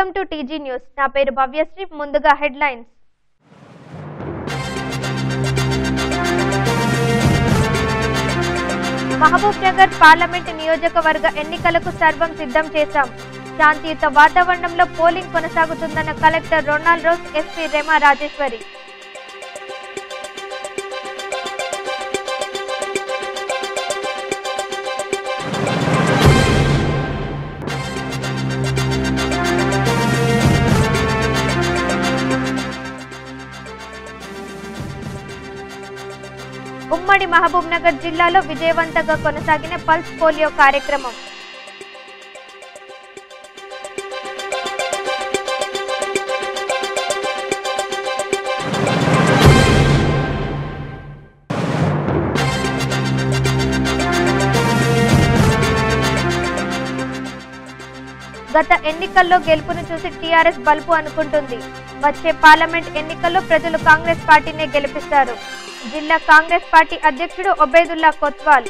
Welcome to TG news. నా పేరు భవ్యశ్రీ ముందుగా హెడ్లైన్స్. మహబూబ్ నగర్ పార్లమెంట్ నియోజకవర్గ ఎన్నికలకు సర్వం సిద్ధం చేశాం. శాంతియుత వాతావరణంలో polling కొనసాగుతుందన్న collector Ronald Rose S P Rema Rajeswari. ఉమ్మడి మహబూబ్ నగర్ జిల్లాలో విజయవంతంగా కొనసాగిన పల్స్ పోలియో కార్యక్రమం. గత ఎన్నికల్లో గెలుపును చూసి టీఆర్ఎస్ బలుపు అనుకుంటుంది. వచ్చే పార్లమెంట్ ఎన్నికల్లో ప్రజలు కాంగ్రెస్ పార్టీనే గెలిపిస్తారు. జిల్లా కాంగ్రెస్ పార్టీ అధ్యక్షుడు ఒబేదుల్లా కొత్వాల్.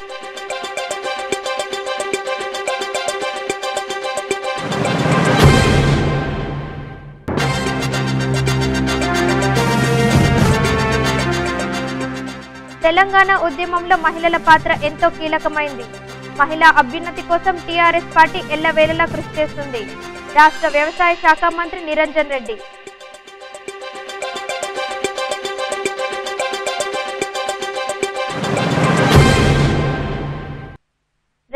తెలంగాణ ఉద్యమంలో మహిళల పాత్ర ఎంతో కీలకమైంది. మహిళా అభ్యున్నతి కోసం టీఆర్ఎస్ పార్టీ ఎల్లవేళలా కృషి చేస్తుంది. రాష్ట్ర వ్యవసాయ శాఖ మంత్రి నిరంజన్ రెడ్డి.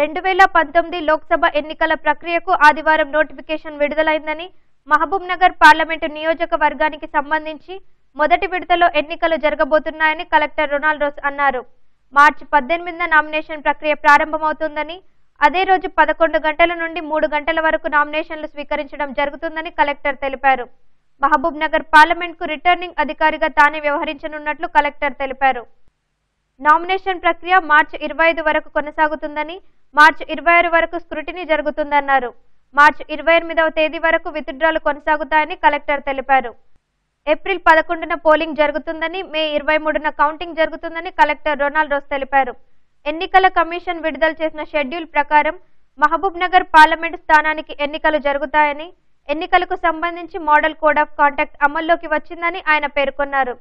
రెండు వేల పంతొమ్మిది లోక్సభ ఎన్నికల ప్రక్రియకు ఆదివారం నోటిఫికేషన్ విడుదలైందని మహబూబ్ నగర్ పార్లమెంటు నియోజకవర్గానికి సంబంధించి మొదటి విడతలో ఎన్నికలు జరగబోతున్నాయని కలెక్టర్ రొనాల్డ్ అన్నారు. మార్చి పద్దెనిమిదిన నామినేషన్ ప్రక్రియ ప్రారంభమవుతుందని అదే రోజు పదకొండు గంటల నుండి మూడు గంటల వరకు నామినేషన్లు స్వీకరించడం జరుగుతుందని కలెక్టర్ తెలిపారు. మహబూబ్ నగర్ పార్లమెంట్కు రిటర్నింగ్ అధికారిగా తానే వ్యవహరించనున్నట్లు కలెక్టర్ తెలిపారు. నామినేషన్ ప్రక్రియ మార్చి ఇరవై ఐదు వరకు కొనసాగుతుందని మార్చి ఇరవై ఆరు వరకు స్క్రూటినీ జరుగుతుందన్నారు. మార్చి ఇరవై ఎనిమిదవ తేదీ వరకు విత్డ్రాలు కొనసాగుతాయని కలెక్టర్ తెలిపారు. ఏప్రిల్ పదకొండున పోలింగ్ జరుగుతుందని మే ఇరవై మూడున కౌంటింగ్ జరుగుతుందని కలెక్టర్ రొనాల్డ్ రోస్ తెలిపారు. ఎన్నికల కమిషన్ విడుదల చేసిన షెడ్యూల్ ప్రకారం మహబూబ్ నగర్ పార్లమెంట్ స్థానానికి ఎన్నికలు జరుగుతాయని ఎన్నికలకు సంబంధించి మోడల్ కోడ్ ఆఫ్ కాంటాక్ట్ అమల్లోకి వచ్చిందని ఆయన పేర్కొన్నారు.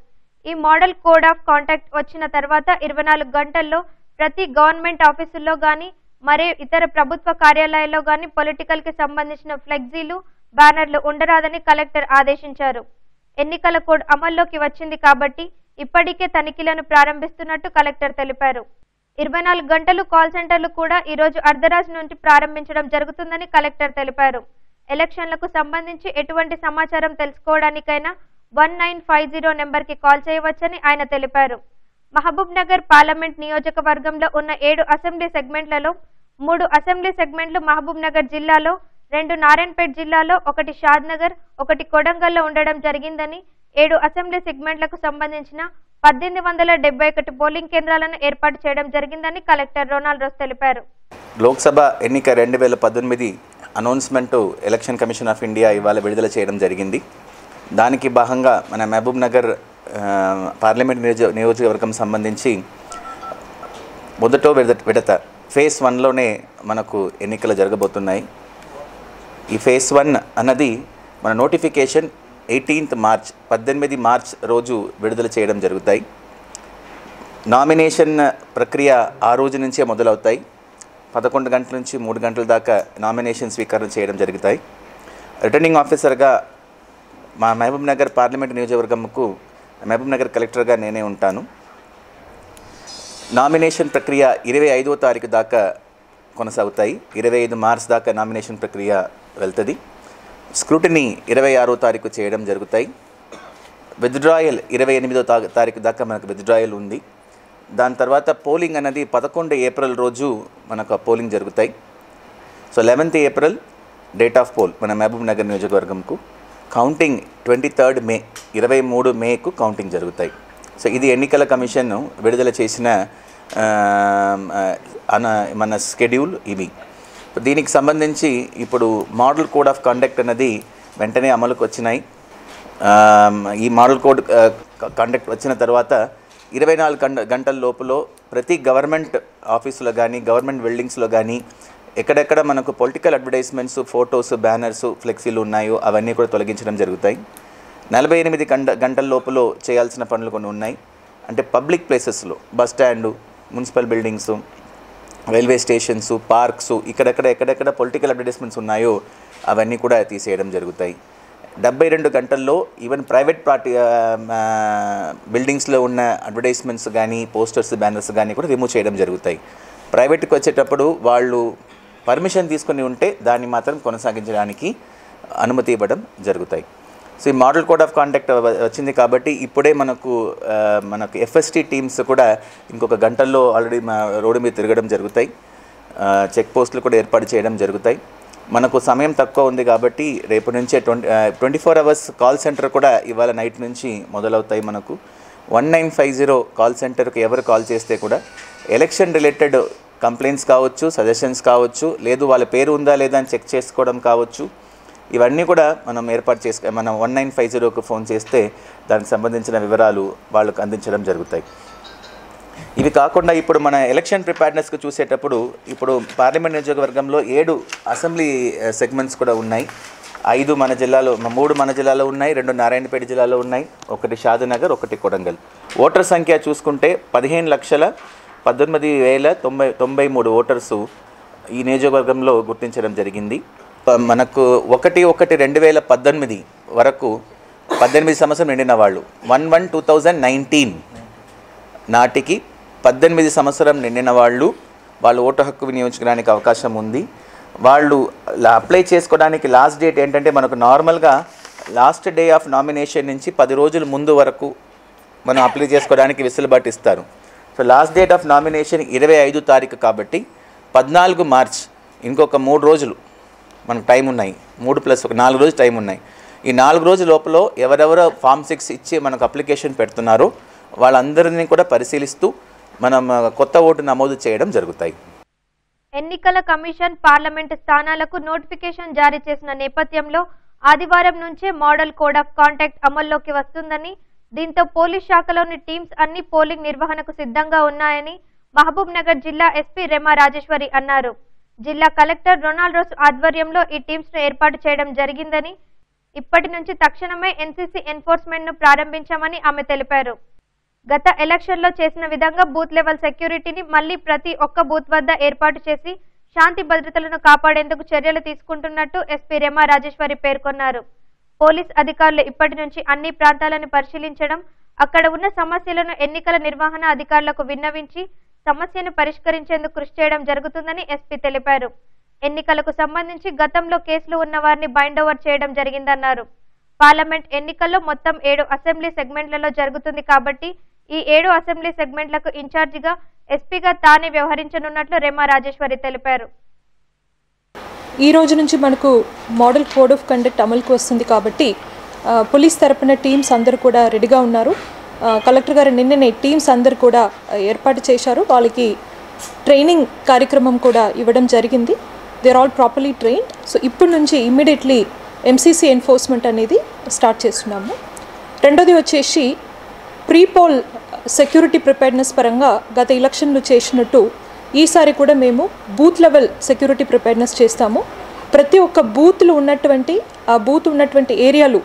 ఈ మోడల్ కోడ్ ఆఫ్ కాంటాక్ట్ వచ్చిన తర్వాత ఇరవై నాలుగు గంటల్లో ప్రతి గవర్నమెంట్ ఆఫీసుల్లో గాని మరే ఇతర ప్రభుత్వ కార్యాలయాల్లో గాని పొలిటికల్కి సంబంధించిన ఫ్లెక్సీలు బ్యానర్లు ఉండరాదని కలెక్టర్ ఆదేశించారు. ఎన్నికల కోడ్ అమల్లోకి వచ్చింది కాబట్టి ఇప్పటికే తనిఖీలను ప్రారంభిస్తున్నట్టు కలెక్టర్ తెలిపారు. ఇరవై నాలుగు గంటలు కాల్ సెంటర్లు కూడా ఈ రోజు అర్ధరాత్రి నుంచి ప్రారంభించడం జరుగుతుందని కలెక్టర్ తెలిపారు. ఎలక్షన్లకు సంబంధించి ఎటువంటి సమాచారం తెలుసుకోవడానికైనా వన్ నైన్ ఫైవ్ జీరో నెంబర్కి కాల్ చేయవచ్చని ఆయన తెలిపారు. మహబూబ్ నగర్ పార్లమెంట్ నియోజకవర్గంలో ఉన్న ఏడు అసెంబ్లీ సెగ్మెంట్లలో మూడు అసెంబ్లీ సెగ్మెంట్లు మహబూబ్ నగర్ జిల్లాలో రెండు నారాయణపేట్ జిల్లాలో ఒకటి షాద్నగర్ ఒకటి కొడంగల్లో ఉండడం జరిగిందని ఏడు అసెంబ్లీ సెగ్మెంట్లకు సంబంధించిన పద్దెనిమిది వందల డెబ్బై ఒకటి పోలింగ్ కేంద్రాలను ఏర్పాటు చేయడం జరిగిందని కలెక్టర్ రొనాల్డ్ రోస్ తెలిపారు. లోక్సభ ఎన్నిక రెండు వేల పద్దెనిమిది announcement election commission of India ఇవాళ విడుదల చేయడం జరిగింది. దానికి భాగంగా మన మహబూబ్ నగర్ పార్లమెంట్ నియోజక నియోజకవర్గం సంబంధించి మొదటో విడత విడత ఫేస్ వన్లోనే మనకు ఎన్నికలు జరగబోతున్నాయి. ఈ ఫేస్ వన్ అన్నది మన నోటిఫికేషన్ ఎయిటీన్త్ మార్చ్ పద్దెనిమిది మార్చ్ రోజు విడుదల చేయడం జరుగుతాయి. నామినేషన్ ప్రక్రియ ఆ రోజు నుంచే మొదలవుతాయి. పదకొండు గంటల నుంచి మూడు గంటల దాకా నామినేషన్ స్వీకరణ చేయడం జరుగుతాయి. రిటర్నింగ్ ఆఫీసర్గా మా మహబూబ్ నగర్ పార్లమెంట్ నియోజకవర్గంకు మహబూబ్ నగర్ కలెక్టర్గా నేనే ఉంటాను. నామినేషన్ ప్రక్రియ ఇరవై ఐదో తారీఖు దాకా కొనసాగుతాయి. ఇరవై ఐదు మార్చ్ దాకా నామినేషన్ ప్రక్రియ వెళ్తుంది. స్క్రూటినీ ఇరవై ఆరో తారీఖు చేయడం జరుగుతాయి. విత్డ్రాయల్ ఇరవై ఎనిమిదో తా తారీఖు దాకా మనకు విత్డ్రాయల్ ఉంది. దాని తర్వాత పోలింగ్ అనేది పదకొండు ఏప్రిల్ రోజు మనకు పోలింగ్ జరుగుతాయి. So eleventh April date of poll మన మహబూబ్ నగర్ నియోజకవర్గంకు. కౌంటింగ్ ట్వంటీ థర్డ్ మే ఇరవై మూడు మేకు కౌంటింగ్ జరుగుతాయి. సో ఇది ఎన్నికల కమిషన్ విడుదల చేసిన అన మన స్కెడ్యూల్ ఇవి. దీనికి సంబంధించి ఇప్పుడు మోడల్ కోడ్ ఆఫ్ కండక్ట్ అన్నది వెంటనే అమలుకు వచ్చినాయి. ఈ మోడల్ కోడ్ కండక్ట్ వచ్చిన తర్వాత ఇరవై నాలుగు గంట గంటల లోపల ప్రతి గవర్నమెంట్ ఆఫీసులో కానీ గవర్నమెంట్ బిల్డింగ్స్లో కానీ ఎక్కడెక్కడ మనకు పొలిటికల్ అడ్వర్టైజ్మెంట్స్ ఫొటోస్ బ్యానర్స్ ఫ్లెక్సీలు ఉన్నాయో అవన్నీ కూడా తొలగించడం జరుగుతాయి. నలభై ఎనిమిది గంట గంటల లోపల చేయాల్సిన పనులు కొన్ని ఉన్నాయి. అంటే పబ్లిక్ ప్లేసెస్లో bus stand municipal buildings railway stations parks ఇక్కడెక్కడ ఎక్కడెక్కడ పొలిటికల్ అడ్వర్టైజ్మెంట్స్ ఉన్నాయో అవన్నీ కూడా తీసేయడం జరుగుతాయి. డెబ్బై రెండు గంటల్లో ఈవెన్ ప్రైవేట్ పార్టీ బిల్డింగ్స్లో ఉన్న అడ్వర్టైజ్మెంట్స్ కానీ పోస్టర్స్ బ్యానర్స్ కానీ కూడా రిమూవ్ చేయడం జరుగుతాయి. ప్రైవేట్కి వచ్చేటప్పుడు వాళ్ళు పర్మిషన్ తీసుకుని ఉంటే దాన్ని మాత్రం కొనసాగించడానికి అనుమతి ఇవ్వడం జరుగుతాయి. సో ఈ మోడల్ కోడ్ ఆఫ్ కాండక్ట్ వచ్చింది కాబట్టి ఇప్పుడే మనకు మనకు ఎఫ్ఎస్టీ టీమ్స్ కూడా ఇంకొక గంటల్లో ఆల్రెడీ మా రోడ్డు మీద తిరగడం జరుగుతాయి. చెక్ పోస్టులు కూడా ఏర్పాటు చేయడం జరుగుతాయి. మనకు సమయం తక్కువ ఉంది కాబట్టి రేపు నుంచే twenty twenty four hours call centre కూడా ఇవాళ నైట్ నుంచి మొదలవుతాయి మనకు. One nine five zero call సెంటర్కి ఎవరు కాల్ చేస్తే కూడా ఎలక్షన్ రిలేటెడ్ కంప్లైంట్స్ కావచ్చు సజెషన్స్ కావచ్చు లేదు వాళ్ళ పేరు ఉందా లేదా అని చెక్ చేసుకోవడం కావచ్చు. ఇవన్నీ కూడా మనం ఏర్పాటు చేసుకు మనం వన్ నైన్ ఫైవ్ జీరోకి ఫోన్ చేస్తే దానికి సంబంధించిన వివరాలు వాళ్ళకు అందించడం జరుగుతాయి. ఇవి కాకుండా ఇప్పుడు మన ఎలక్షన్ ప్రిపేర్నెస్కి చూసేటప్పుడు ఇప్పుడు పార్లమెంట్ నియోజకవర్గంలో ఏడు అసెంబ్లీ సెగ్మెంట్స్ కూడా ఉన్నాయి. ఐదు మన జిల్లాలో మూడు మన జిల్లాలో ఉన్నాయి రెండు నారాయణపేట జిల్లాలో ఉన్నాయి ఒకటి షాదనగర్ ఒకటి కొడంగల్. ఓటర్ సంఖ్య చూసుకుంటే పదిహేను లక్షల పద్దెనిమిది వేల తొంభై తొంభై మూడు ఓటర్సు ఈ నియోజకవర్గంలో గుర్తించడం జరిగింది. ప- మనకు ఒకటి ఒకటి రెండు వేల పద్దెనిమిది వరకు పద్దెనిమిది సంవత్సరం నిండిన వాళ్ళు. One one two thousand nineteen నాటికి పద్దెనిమిది సంవత్సరం నిండిన వాళ్ళు వాళ్ళు ఓటు హక్కు వినియోగించుకోవడానికి అవకాశం ఉంది. వాళ్ళు అప్లై చేసుకోవడానికి లాస్ట్ డేట్ ఏంటంటే మనకు నార్మల్గా లాస్ట్ డే ఆఫ్ నామినేషన్ నుంచి పది రోజుల ముందు వరకు మనం అప్లై చేసుకోవడానికి వెసులుబాటు ఇస్తారు. So last date of nomination ఇరవై ఐదు తారీఖు కాబట్టి పద్నాలుగు మార్చ్ ఇంకొక మూడు రోజులు మనకు టైం ఉన్నాయి. మూడు ప్లస్ ఒక నాలుగు రోజులు టైం ఉన్నాయి. ఈ నాలుగు రోజుల లోపల ఎవరెవరో ఫామ్ సిక్స్ ఇచ్చి మనకు అప్లికేషన్ పెడుతున్నారో. వాళ్ళందరినీ కూడా పరిశీలిస్తూ మనం కొత్త ఓటు నమోదు చేయడం జరుగుతాయి. ఎన్నికల కమిషన్ పార్లమెంట్ స్థానాలకు నోటిఫికేషన్ జారీ చేసిన నేపథ్యంలో ఆదివారం నుంచే మోడల్ కోడ్ ఆఫ్ కాంటాక్ట్ అమల్లోకి వస్తుందని దీంతో పోలీస్ శాఖలోని టీమ్స్ అన్ని పోలింగ్ నిర్వహణకు సిద్ధంగా ఉన్నాయని మహబూబ్ నగర్ జిల్లా ఎస్పీ రెమా రాజేశ్వరి అన్నారు. జిల్లా కలెక్టర్ రొనాల్డోస్ ఆధ్వర్యంలో ఈ టీమ్స్ను ఏర్పాటు చేయడం జరిగిందని ఇప్పటి నుంచి తక్షణమే ఎన్సీసీ ఎన్ఫోర్స్మెంట్ను ప్రారంభించామని ఆమె తెలిపారు. గత ఎలక్షన్లో చేసిన విధంగా బూత్ లెవెల్ సెక్యూరిటీని మళ్ళీ ప్రతి ఒక్క బూత్ వద్ద ఏర్పాటు చేసి శాంతి భద్రతలను కాపాడేందుకు చర్యలు తీసుకుంటున్నట్టు ఎస్పీ రెమా రాజేశ్వరి పేర్కొన్నారు. పోలీస్ అధికారులు ఇప్పటి నుంచి అన్ని ప్రాంతాలను పరిశీలించడం అక్కడ ఉన్న సమస్యలను ఎన్నికల నిర్వహణ అధికారులకు విన్నవించి సమస్యను పరిష్కరించేందుకు కృషి చేయడం జరుగుతుందని ఎస్పీ తెలిపారు. ఎన్నికలకు సంబంధించి గతంలో కేసులు ఉన్న వారిని బైండ్ ఓవర్ చేయడం జరిగిందన్నారు. పార్లమెంట్ ఎన్నికల్లో మొత్తం ఏడు అసెంబ్లీ సెగ్మెంట్లలో జరుగుతుంది కాబట్టి ఈ ఏడు అసెంబ్లీ సెగ్మెంట్లకు ఇన్ఛార్జిగా ఎస్పీగా తానే వ్యవహరించనున్నట్లు రెమా రాజేశ్వరి తెలిపారు. ఈ రోజు నుంచి మనకు మోడల్ కోడ్ ఆఫ్ కండక్ట్ అమలుకు వస్తుంది కాబట్టి పోలీస్ తరపున టీమ్స్ అందరూ కూడా రెడీగా ఉన్నారు. కలెక్టర్ గారు నిన్ననే టీమ్స్ అందరు కూడా ఏర్పాటు చేశారు. వాళ్ళకి ట్రైనింగ్ కార్యక్రమం కూడా ఇవ్వడం జరిగింది. They are all properly trained so ఇప్పటి నుంచి ఇమ్మీడియట్లీ ఎంసీసీ ఎన్ఫోర్స్మెంట్ అనేది స్టార్ట్ చేస్తున్నాము. రెండోది వచ్చేసి ప్రీపోల్ సెక్యూరిటీ ప్రిపేర్నెస్ పరంగా గత ఎలక్షన్లు చేసినట్టు ఈసారి కూడా మేము బూత్ లెవెల్ సెక్యూరిటీ ప్రిపేర్నెస్ చేస్తాము. ప్రతి ఒక్క బూత్లో ఉన్నటువంటి ఆ బూత్ ఉన్నటువంటి ఏరియాలు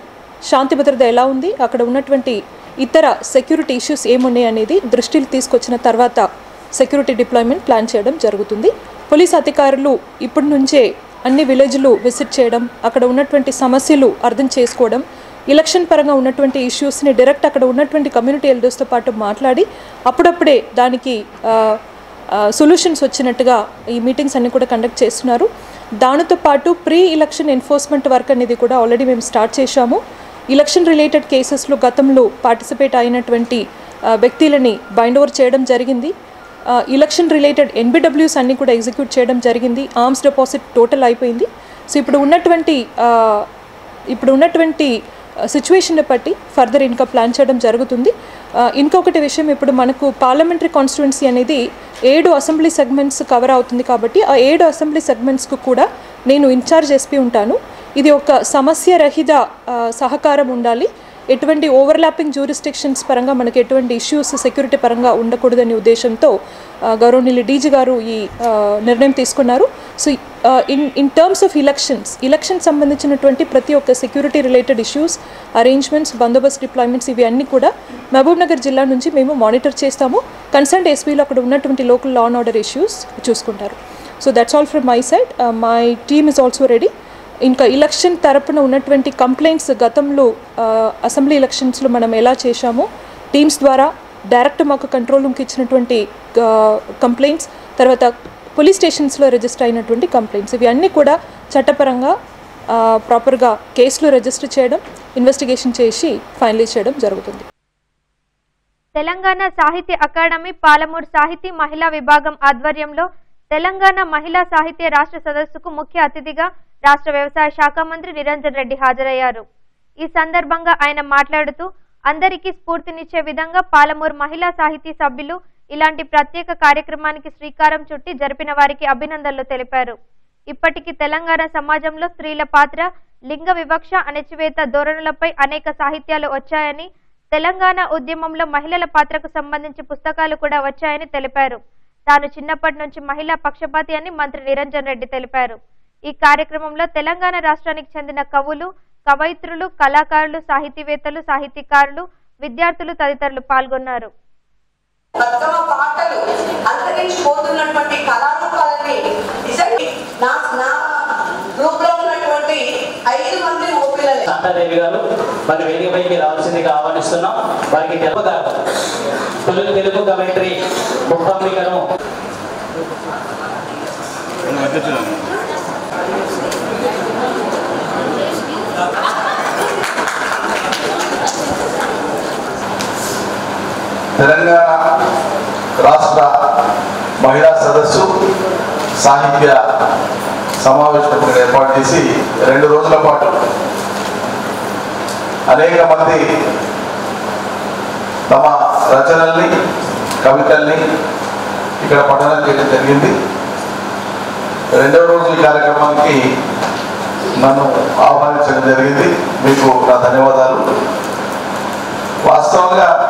శాంతి భద్రత ఎలా ఉంది అక్కడ ఉన్నటువంటి ఇతర సెక్యూరిటీ ఇష్యూస్ ఏమున్నాయి అనేది దృష్టిలో తీసుకొచ్చిన తర్వాత సెక్యూరిటీ డిప్లాయ్మెంట్ ప్లాన్ చేయడం జరుగుతుంది. పోలీస్ అధికారులు ఇప్పటి నుంచే అన్ని విలేజ్లు విజిట్ చేయడం అక్కడ ఉన్నటువంటి సమస్యలు అర్థం చేసుకోవడం ఎలక్షన్ పరంగా ఉన్నటువంటి ఇష్యూస్ని డైరెక్ట్ అక్కడ ఉన్నటువంటి కమ్యూనిటీ ఎల్డర్స్తో పాటు మాట్లాడి అప్పుడప్పుడే దానికి సొల్యూషన్స్ వచ్చినట్టుగా ఈ మీటింగ్స్ అన్ని కూడా కండక్ట్ చేస్తున్నారు. దానితో పాటు ప్రీ ఎలక్షన్ ఎన్ఫోర్స్మెంట్ వర్క్ అనేది కూడా ఆల్రెడీ మేము స్టార్ట్ చేశాము. ఎలక్షన్ రిలేటెడ్ కేసెస్లో గతంలో పార్టిసిపేట్ అయినటువంటి వ్యక్తులని బైండ్ ఓవర్ చేయడం జరిగింది. ఎలక్షన్ రిలేటెడ్ ఎన్బిడబ్ల్యూస్ అన్ని కూడా ఎగ్జిక్యూట్ చేయడం జరిగింది. ఆర్మ్స్ డిపాజిట్ టోటల్ అయిపోయింది. సో ఇప్పుడు ఉన్నటువంటి ఇప్పుడు ఉన్నటువంటి సిచ్యువేషన్ని బట్టి ఫర్దర్ ఇంకా ప్లాన్ చేయడం జరుగుతుంది. ఇంకొకటి విషయం ఇప్పుడు మనకు పార్లమెంటరీ కాన్స్టిట్యున్సీ అనేది ఏడు అసెంబ్లీ సెగ్మెంట్స్ కవర్ అవుతుంది కాబట్టి ఆ ఏడు అసెంబ్లీ సెగ్మెంట్స్కు కూడా నేను ఇన్ఛార్జ్ ఎస్పీ ఉంటాను. ఇది ఒక సమస్య రహిత సహకారం ఉండాలి. ఎటువంటి ఓవర్లాపింగ్ జ్యూరిస్టిక్షన్స్ పరంగా మనకి ఎటువంటి ఇష్యూస్ సెక్యూరిటీ పరంగా ఉండకూడదనే ఉద్దేశంతో గౌరవనీయులు డీజీ గారు ఈ నిర్ణయం తీసుకున్నారు. So in in terms of elections election సంబంధించినటువంటి ప్రతి ఒక్క సెక్యూరిటీ రిలేటెడ్ ఇష్యూస్ అరేంజ్మెంట్స్ బందోబస్తు డిప్లాయ్మెంట్స్ ఇవి అన్నీ కూడా మహబూబ్ నగర్ జిల్లా నుంచి మేము మానిటర్ చేస్తాము. కన్సర్న్ ఎస్పీలో అక్కడ ఉన్నటువంటి local law and order issues చూసుకుంటారు. So that's all from my side my team is also ready ఇంకా ఎలక్షన్ తరపున ఉన్నటువంటి కంప్లైంట్స్ గతంలో uh, అసెంబ్లీ ఎలక్షన్స్లో మనం ఎలా చేశామో? టీమ్స్ ద్వారా డైరెక్ట్ మాకు కంట్రోల్ రూమ్కి ఇచ్చినటువంటి uh, కంప్లైంట్స్ తర్వాత పోలీస్ స్టేషన్స్లో రిజిస్టర్ అయినటువంటి కంప్లైంట్స్. ఇవి అన్నీ కూడా చట్టపరంగా ప్రాపర్గా కేసులు రిజిస్టర్ చేయడం ఇన్వెస్టిగేషన్ చేసి ఫైనలైజ్ చేయడం జరుగుతుంది. తెలంగాణ సాహిత్య అకాడమీ పాలమూరు సాహితీ మహిళా విభాగం ఆధ్వర్యంలో తెలంగాణ మహిళా సాహిత్య రాష్ట్ర సదస్సుకు ముఖ్య అతిథిగా రాష్ట్ర వ్యవసాయ శాఖ మంత్రి నిరంజన్ రెడ్డి హాజరయ్యారు. ఈ సందర్భంగా ఆయన మాట్లాడుతూ అందరికీ స్ఫూర్తినిచ్చే విధంగా పాలమూరు మహిళా సాహితీ సభ్యులు ఇలాంటి ప్రత్యేక కార్యక్రమానికి శ్రీకారం చుట్టి జరిపిన వారికి అభినందనలు తెలిపారు. ఇప్పటికీ తెలంగాణ సమాజంలో స్త్రీల పాత్ర లింగ వివక్ష అణచివేత ధోరణులపై అనేక సాహిత్యాలు వచ్చాయని తెలంగాణ ఉద్యమంలో మహిళల పాత్రకు సంబంధించి పుస్తకాలు కూడా వచ్చాయని తెలిపారు. తాను చిన్నప్పటి నుంచి మహిళా పక్షపాతి అని మంత్రి నిరంజన్ రెడ్డి తెలిపారు. ఈ కార్యక్రమంలో తెలంగాణ రాష్ట్రానికి చెందిన కవులు కవయిత్రులు కళాకారులు సాహితీవేత్తలు సాహితీకారులు విద్యార్థులు తదితరులు పాల్గొన్నారు. బతుకమ్మ పాటలు అంతరించిపోతున్నటువంటి కళారూపాలని నిజంగా నా నా గ్రూప్లో ఉన్నటువంటి ఐదు మంది ఓపిల్లలే శాంతాదేవి గారు మరి వేదికపైకి రావాల్సిందిగా ఆహ్వానిస్తున్నాం. వారికి తెలుపుగా తొలి తెలుగు కమెంటరీ ముఖాంబికను తెలంగాణ రాష్ట్ర మహిళా సదస్సు సాహిత్య సమావేశం ఏర్పాటు చేసి రెండు రోజుల పాటు అనేక మంది తమ రచనల్ని కవితల్ని ఇక్కడ పఠనం చేయడం జరిగింది. రెండవ రోజు ఈ కార్యక్రమానికి నన్ను ఆహ్వానించడం జరిగింది. మీకు నా ధన్యవాదాలు. వాస్తవంగా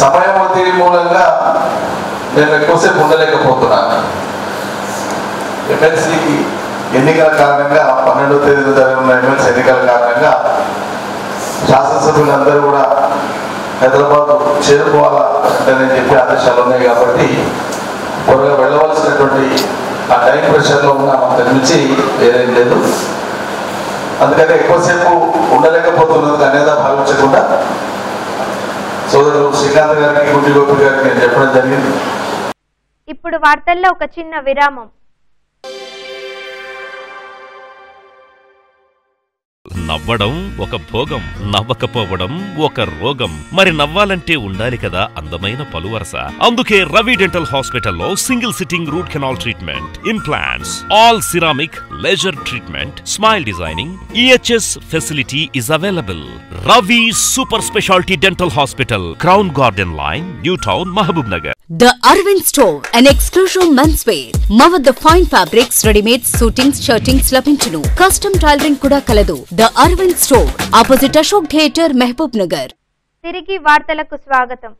సమయం ఒత్తిడి మూలంగా నేను ఎక్కువసేపు ఉండలేకపోతున్నాను. ఎమ్మెల్సీకి ఎన్నికల కారణంగా పన్నెండో తేదీ జరిగిన ఎమ్మెల్సీ ఎన్నికల కారణంగా శాసనసభ్యులందరూ కూడా హైదరాబాద్ చేరుకోవాలని చెప్పి ఆదేశాలు ఉన్నాయి కాబట్టి త్వరగా వెళ్ళవలసినటువంటి ఆ టైం ప్రెషర్లో ఉన్న అంతకు మించి వేరేం లేదు. అందుకని ఎక్కువసేపు ఉండలేకపోతున్నది అనేదా భావించకుండా సోదరుడు శ్రీకాంత్ గారికి గుండి గోపి గారికి నేను చెప్పడం జరిగింది. ఇప్పుడు వార్తల్లో ఒక చిన్న విరామం. నవ్వడం ఒక భోగం నవ్వకపోవడం ఒక రోగం. మరి నవ్వాలంటే ఉండాలి కదా అందమైన పలువరస. అందుకే రవి డెంటల్ హాస్పిటల్లో single sitting root canal treatment implants all ceramic laser treatment smile designing EHS facility is available. Ravi super speciality dental hospital crown garden line new town Mahabubnagar. The Arvind Store, an exclusive menswear. మా వద్ద fine fabrics readymade suitings shirtings లభించును. Custom tailoring కూడా కలదు. The Arvind store opposite Ashok theatre Mahabubnagar. తిరిగి వార్తలకు స్వాగతం.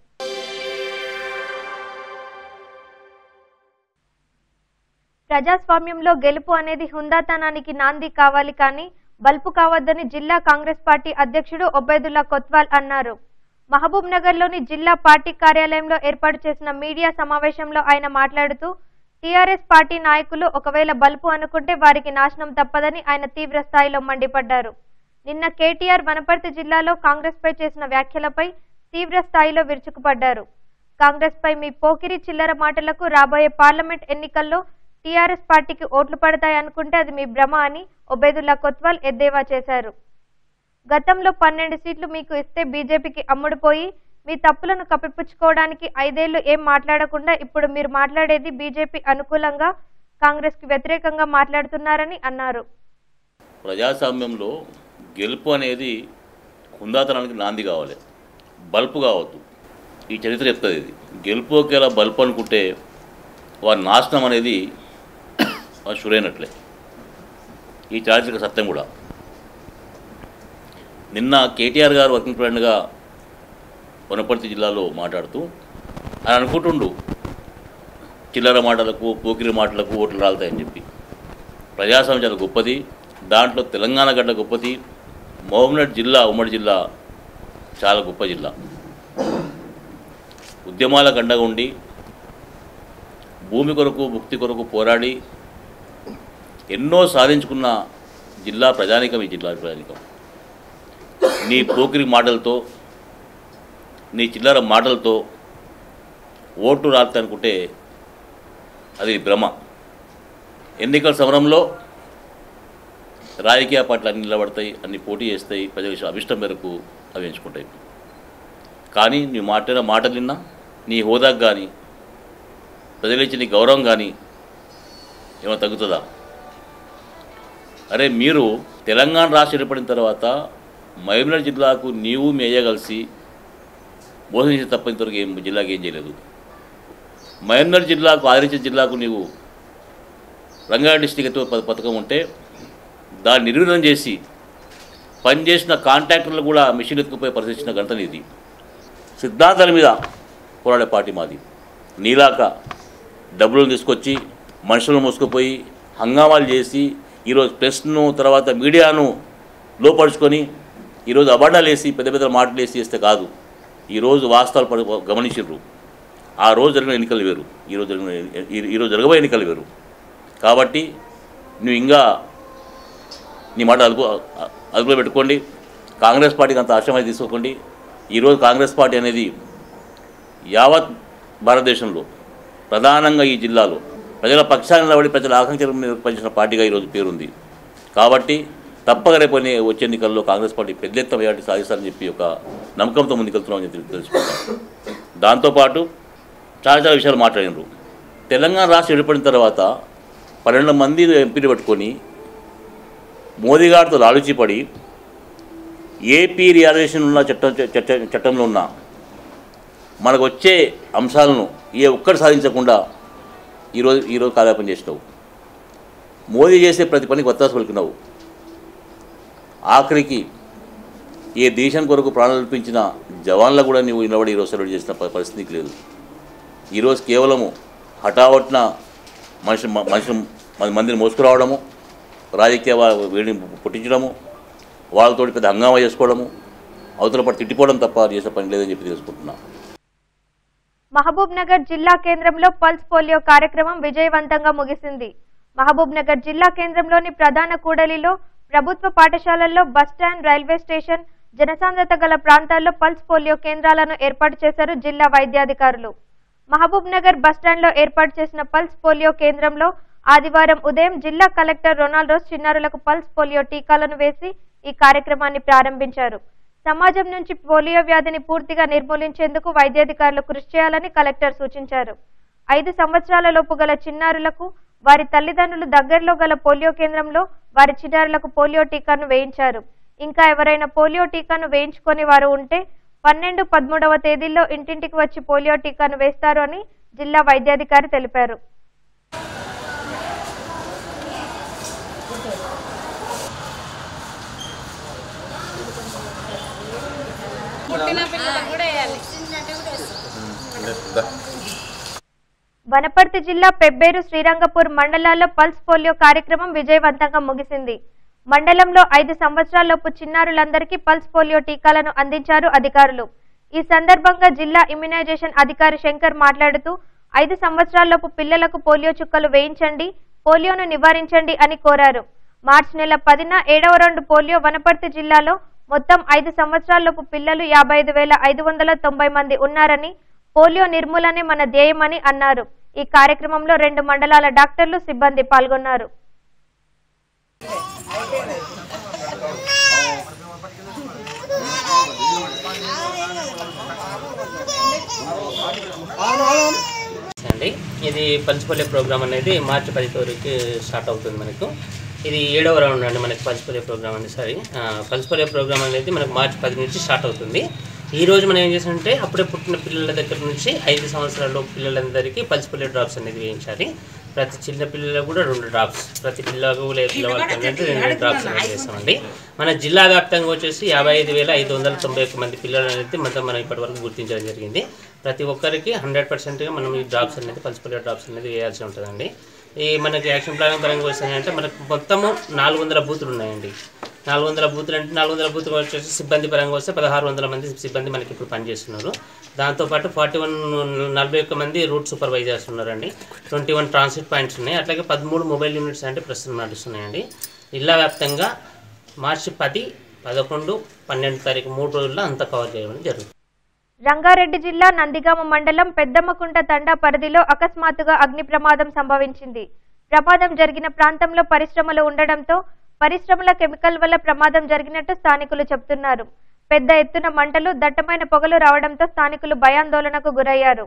ప్రజాస్వామ్యంలో గెలుపు అనేది హుందాతనానికి నాంది కావాలి కానీ బల్పు కావద్దని జిల్లా కాంగ్రెస్ పార్టీ అధ్యక్షుడు ఒబైదుల్లా కొత్వాల్ అన్నారు. మహబూబ్ నగర్లోని జిల్లా పార్టీ కార్యాలయంలో ఏర్పాటు చేసిన మీడియా సమావేశంలో ఆయన మాట్లాడుతూ టీఆర్ఎస్ పార్టీ నాయకులు ఒకవేళ బల్పు అనుకుంటే వారికి నాశనం తప్పదని ఆయన తీవ్ర స్థాయిలో మండిపడ్డారు. నిన్న కేటీఆర్ వనపర్తి జిల్లాలో కాంగ్రెస్ పై చేసిన వ్యాఖ్యలపై తీవ్ర స్థాయిలో విరుచుకుపడ్డారు. కాంగ్రెస్ పై మీ పోకిరి చిల్లర మాటలకు రాబోయే పార్లమెంట్ ఎన్నికల్లో టీఆర్ఎస్ పార్టీకి ఓట్లు పడతాయి అనుకుంటే అది మీ భ్రమ అని ఒబేదుల్లా కొత్వాల్ ఎద్దేవా చేశారు. గతంలో పన్నెండు సీట్లు మీకు ఇస్తే బీజేపీకి అమ్ముడుపోయి మీ తప్పులను కప్పిపుచ్చుకోవడానికి ఐదేళ్ళు ఏం మాట్లాడకుండా ఇప్పుడు మీరు మాట్లాడేది బీజేపీ అనుకూలంగా కాంగ్రెస్కి వ్యతిరేకంగా మాట్లాడుతున్నారని అన్నారు. ప్రజాస్వామ్యంలో గెలుపు అనేది కుందాతనానికి నాంది కావాలి. బల్పు కావద్దు. ఈ చరిత్ర చెప్తుంది ఇది. గెలుపు ఒకేలా బల్పు అనుకుంటే వారి నాశనం అనేది వారు షురైనట్లే ఈ చారిత్రక సత్యం కూడా. నిన్న కేటీఆర్ గారు వర్కింగ్ ప్రెసిడెంట్గా వనపర్తి జిల్లాలో మాట్లాడుతూ అని అనుకుంటుండు చిల్లర మాటలకు పోకిరి మాటలకు ఓట్లు రాలుతాయని చెప్పి. ప్రజాస్వామ్యం చాలా గొప్పది. దాంట్లో తెలంగాణ గడ్డ గొప్పది. మహబూబ్నగర్ జిల్లా ఉమ్మడి జిల్లా చాలా గొప్ప జిల్లా. ఉద్యమాల గండగా ఉండి భూమి కొరకు ముక్తి కొరకు పోరాడి ఎన్నో సాధించుకున్న జిల్లా ప్రజానికం ఈ జిల్లా ప్రజానికం. నీ పోకిరి మాటలతో నీ చిల్లర మాటలతో ఓటు రాలనుకుంటే అది భ్రమ. ఎన్నికల సమరంలో రాజకీయ పార్టీలు అన్ని నిలబడతాయి అన్ని పోటీ చేస్తాయి ప్రజల అభిష్టం మేరకు అవి ఎంచుకుంటాయి. కానీ నీ మాట్లాడిన మాటలు విన్నా నీ హోదాకు కానీ ప్రజలు ఇచ్చిన నీ గౌరవం కానీ ఏమైనా తగ్గుతుందా? అరే మీరు తెలంగాణ రాష్ట్రం ఏర్పడిన తర్వాత మహబూబ్నగర్ జిల్లాకు నీవు మేయ కలిసి మోసం చేసి తప్ప ఇంతవరకు ఏం జిల్లాకి ఏం చేయలేదు. మహబూబ్నగర్ జిల్లాకు ఆదరించిన జిల్లాకు నీవు రంగారెడ్డి డిస్టిక్ ప- పథకం ఉంటే దాన్ని నిర్వీర్యం చేసి పనిచేసిన కాంట్రాక్టర్లు కూడా మిషన్ ఎత్తుకుపోయి పరిశీలించిన ఘనత ఇది. సిద్ధాంతాల మీద పోరాడే పార్టీ మాది. నీలాక డబ్బులను తీసుకొచ్చి మనుషులను మోసుకుపోయి హంగామాలు చేసి ఈరోజు ప్రెస్ను తర్వాత మీడియాను లోపరుచుకొని ఈరోజు అబాండాలు వేసి పెద్ద పెద్ద మాటలు వేసి చేస్తే కాదు. ఈరోజు వాస్తవాలు పడి గమనించారు ఆ రోజు జరిగిన ఎన్నికలు వేరు. ఈరోజు జరిగిన ఈరోజు జరగబోయే ఎన్నికలు వేరు. కాబట్టి నువ్వు ఇంకా నీ మాట అదుపు అదుపులో పెట్టుకోండి. కాంగ్రెస్ పార్టీకి అంత ఆశ్రమం తీసుకోకండి. ఈరోజు కాంగ్రెస్ పార్టీ అనేది యావత్ భారతదేశంలో ప్రధానంగా ఈ జిల్లాలో ప్రజల పక్షాన్ని నిలబడి ప్రజల ఆకాంక్షలు పనిచేసిన పార్టీగా ఈరోజు పేరుంది. కాబట్టి తప్పక రేపు వచ్చే ఎన్నికల్లో కాంగ్రెస్ పార్టీ పెద్ద ఎత్తున మెజార్టీ సాధిస్తారని చెప్పి ఒక నమ్మకంతో ముందుకెళ్తున్నామని చెప్పి తెలుసుకుంటాం. దాంతోపాటు చాలా చాలా విషయాలు మాట్లాడినారు. తెలంగాణ రాష్ట్రం ఏర్పడిన తర్వాత పన్నెండు మంది ఎంపీలు పట్టుకొని మోదీ గారితో లాలుచిపడి ఏపీ రియాలైజేషన్ ఉన్న చట్టం చట్ట చట్టంలో ఉన్న మనకు వచ్చే అంశాలను ఏ ఒక్కటి సాధించకుండా ఈరోజు ఈరోజు కాలాపన చేసినావు. మోదీ చేసే ప్రతి పనికి వత్తాసు పలికినావు. ఆఖరికి ఏ దేశం కొరకు ప్రాణాలు అర్పించిన జవాన్ల కూడా నువ్వు నిలబడి ఈరోజు సెలవు చేసిన పరిస్థితికి పరిస్థితి లేదు. ఈరోజు కేవలము హఠావట్న మనిషి మ- మనిషి మన మందిని మోసుకురావడము రాజకీయ వేడిని పుట్టించడము వాళ్ళతో పెద్ద హంగామా చేసుకోవడము అవతల పడి తిట్టిపోవడం తప్ప చేసే పని లేదని చెప్పి తెలుసుకుంటున్నాం. మహబూబ్ నగర్ జిల్లా కేంద్రంలో పల్స్ పోలియో కార్యక్రమం విజయవంతంగా ముగిసింది. మహబూబ్ నగర్ జిల్లా కేంద్రంలోని ప్రధాన కూడలిలో ప్రభుత్వ పాఠశాలల్లో బస్టాండ్ రైల్వే స్టేషన్ జనసాంద్రత గల ప్రాంతాల్లో పల్స్ పోలియో కేంద్రాలను ఏర్పాటు చేశారు జిల్లా వైద్యాధికారులు. మహబూబ్ నగర్ బస్టాండ్లో ఏర్పాటు చేసిన పల్స్ పోలియో కేంద్రంలో ఆదివారం ఉదయం జిల్లా కలెక్టర్ రొనాల్డోస్ చిన్నారులకు పల్స్ పోలియో టీకాలను వేసి ఈ కార్యక్రమాన్ని ప్రారంభించారు. సమాజం నుంచి పోలియో వ్యాధిని పూర్తిగా నిర్మూలించేందుకు వైద్యాధికారులు కృషి చేయాలని కలెక్టర్ సూచించారు. ఐదు సంవత్సరాల లోపు గల చిన్నారులకు వారి తల్లిదండ్రులు దగ్గరలో గల పోలియో కేంద్రంలో వారి చిన్నారులకు పోలియో టీకాను వేయించారు. ఇంకా ఎవరైనా పోలియో టీకాను వేయించుకొని వారు ఉంటే పన్నెండు పదమూడవ తేదీల్లో ఇంటింటికి వచ్చి పోలియో టీకాను వేస్తారు అని జిల్లా వైద్యాధికారి తెలిపారు. వనపర్తి జిల్లా పెబ్బేరు శ్రీరంగపూర్ మండలాల్లో పల్స్ పోలియో కార్యక్రమం విజయవంతంగా ముగిసింది. మండలంలో ఐదు సంవత్సరాలలోపు చిన్నారులందరికీ పల్స్ పోలియో టీకాలను అందించారు అధికారులు. ఈ సందర్భంగా జిల్లా ఇమ్యునైజేషన్ అధికారి శంకర్ మాట్లాడుతూ ఐదు సంవత్సరాలలోపు పిల్లలకు పోలియో చుక్కలు వేయించండి పోలియోను నివారించండి అని కోరారు. మార్చి నెల పదిన ఏడవ రౌండ్ పోలియో వనపర్తి జిల్లాలో మొత్తం ఐదు సంవత్సరాలలోపు పిల్లలు యాభై ఐదు వేల ఐదు వందల తొంభై మంది ఉన్నారని పోలియో నిర్మూలనే మన ధ్యేయమని అన్నారు. ఈ కార్యక్రమంలో రెండు మండలాల డాక్టర్లు సిబ్బంది పాల్గొన్నారు. ఇది పల్చిపల్లి ప్రోగ్రామ్ అనేది మార్చి పది తారీఖు స్టార్ట్ అవుతుంది మనకు. ఇది ఏడవ రౌండ్ అండి మనకి పల్చిపల్లి ప్రోగ్రామ్ అనేది సారీ. పల్చిపల్లి ప్రోగ్రామ్ అనేది మనకు మార్చి పది నుంచి స్టార్ట్ అవుతుంది. ఈ రోజు మనం ఏం చేసామంటే అప్పుడే పుట్టిన పిల్లల దగ్గర నుంచి ఐదు సంవత్సరాల పిల్లలందరికీ పల్చిపల్లి డ్రాప్స్ అనేది వేయించాలి. ప్రతి చిన్న పిల్లలకు కూడా రెండు డ్రాప్స్ ప్రతి పిల్లకు లేదా పిల్లవాళ్ళకి రెండు డ్రాప్స్ అనేది చేస్తామండి మన జిల్లా వ్యాప్తంగా వచ్చేసి యాభై ఐదు వేల ఐదు వందల తొంభై ఒక్క మంది పిల్లలు అనేది మొత్తం మనం ఇప్పటివరకు గుర్తించడం జరిగింది. ప్రతి ఒక్కరికి హండ్రెడ్ పర్సెంట్గా మనం ఈ డ్రాప్స్ అనేది పల్స్ డ్రాప్స్ అనేది వేయాల్సి ఉంటుందండి. ఈ మనకి యాక్షన్ ప్లాన్ పరంగా వస్తాయంటే మనకు మొత్తము నాలుగు వందల బూతులు ఉన్నాయండి. నాలుగు వందల బూతులు అంటే నాలుగు వందల బూతులు వచ్చేసి సిబ్బంది పరంగా వస్తే పదహారు వందల మంది సిబ్బంది మనకి ఇప్పుడు పనిచేస్తున్నారు. దాంతోపాటు ఫార్టీ వన్ నలభై ఒక్క మంది రూట్ సూపర్వైజర్స్ ఉన్నారండి. ట్వంటీ వన్ ట్రాన్సిట్ పాయింట్స్ ఉన్నాయి. అట్లాగే పదమూడు మొబైల్ యూనిట్స్ అంటే ప్రస్తుతం నడుస్తున్నాయండి. జిల్లా వ్యాప్తంగా మార్చి పది పదకొండు పన్నెండు తారీఖు మూడు రోజుల్లో అంతా కవర్ చేయడం జరుగుతుంది. రంగారెడ్డి జిల్లా నందిగామ మండలం పెద్దమ్మకుంట తండా పరిధిలో అకస్మాత్తుగా అగ్ని ప్రమాదం సంభవించింది. ప్రమాదం జరిగిన ప్రాంతంలో పరిశ్రమలు ఉండడంతో పరిశ్రమల కెమికల్ వల్ల ప్రమాదం జరిగినట్టు స్థానికులు చెబుతున్నారు. పెద్ద ఎత్తున మంటలు దట్టమైన పొగలు రావడంతో స్థానికులు భయాందోళనకు గురయ్యారు.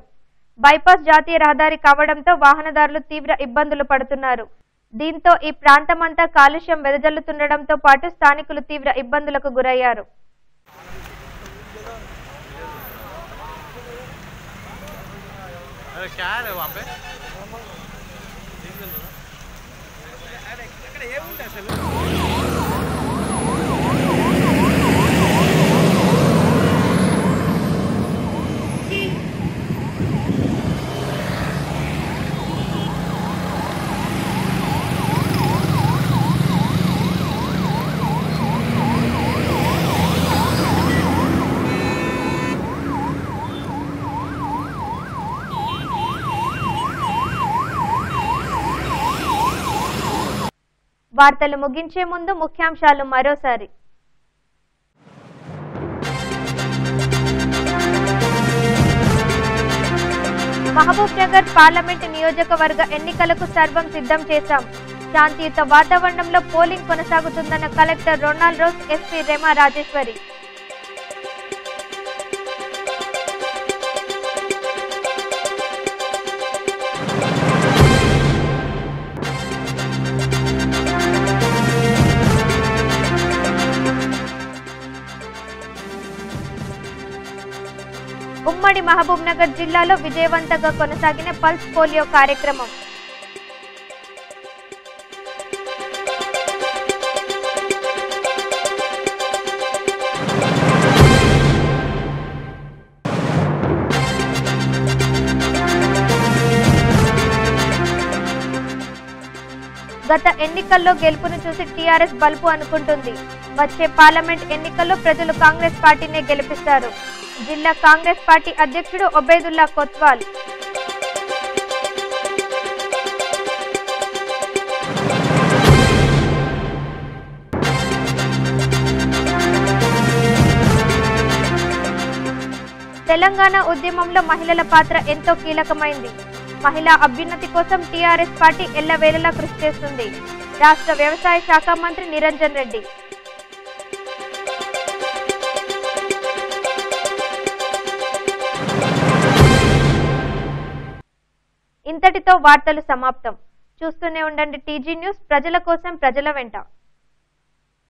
బైపాస్ జాతీయ రహదారి కావడంతో వాహనదారులు తీవ్ర ఇబ్బందులు పడుతున్నారు. దీంతో ఈ ప్రాంతమంతా కాలుష్యం వెదజల్లుతుండడంతో పాటు స్థానికులు తీవ్ర ఇబ్బందులకు గురయ్యారు. अरे क्या है वहाँ पे? వార్తలు ముగించే ముందు ముఖ్యాంశాలు మరోసారి. మహబూబ్ నగర్ పార్లమెంట్ నియోజకవర్గ ఎన్నికలకు సర్వం సిద్ధం చేశాం. శాంతియుత వాతావరణంలో polling కొనసాగుతుందన్న collector Ronald Rose SP Rema Rajeshwari. ఉమ్మడి మహబూబ్ నగర్ జిల్లాలో విజయవంతంగా కొనసాగిన పల్స్ పోలియో కార్యక్రమం. గత ఎన్నికల్లో గెలుపును చూసి టీఆర్ఎస్ బలుపు అనుకుంటుంది. వచ్చే పార్లమెంట్ ఎన్నికల్లో ప్రజలు కాంగ్రెస్ పార్టీనే గెలిపిస్తారు. జిల్లా కాంగ్రెస్ పార్టీ అధ్యక్షుడు ఒబేదుల్లా కొత్వాల్. తెలంగాణ ఉద్యమంలో మహిళల పాత్ర ఎంతో కీలకమైంది. మహిళా అభ్యున్నతి కోసం టీఆర్ఎస్ పార్టీ ఎల్లవేళలా కృషి చేస్తుంది. రాష్ట్ర వ్యవసాయ శాఖ మంత్రి నిరంజన్ రెడ్డి. ఇంతటితో వార్తలు సమాప్తం. చూస్తూనే ఉండండి టీజీ న్యూస్ ప్రజల కోసం ప్రజల వెంట.